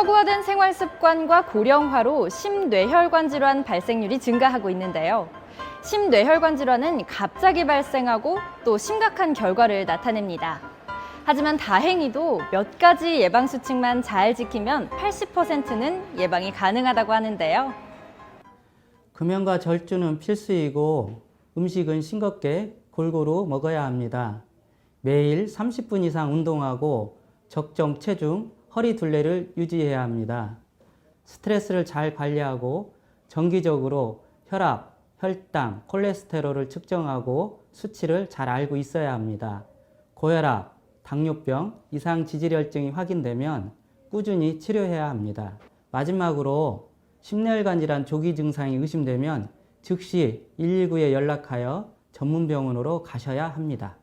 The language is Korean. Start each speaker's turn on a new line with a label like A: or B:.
A: 서구화된 생활 습관과 고령화로 심뇌혈관 질환 발생률이 증가하고 있는데요. 심뇌혈관 질환은 갑자기 발생하고 또 심각한 결과를 나타냅니다. 하지만 다행히도 몇 가지 예방 수칙만 잘 지키면 80%는 예방이 가능하다고 하는데요.
B: 금연과 절주는 필수이고 음식은 싱겁게 골고루 먹어야 합니다. 매일 30분 이상 운동하고 적정 체중, 허리 둘레를 유지해야 합니다. 스트레스를 잘 관리하고 정기적으로 혈압, 혈당, 콜레스테롤을 측정하고 수치를 잘 알고 있어야 합니다. 고혈압, 당뇨병, 이상 지질혈증이 확인되면 꾸준히 치료해야 합니다. 마지막으로 심뇌혈관 질환 조기 증상이 의심되면 즉시 119에 연락하여 전문 병원으로 가셔야 합니다.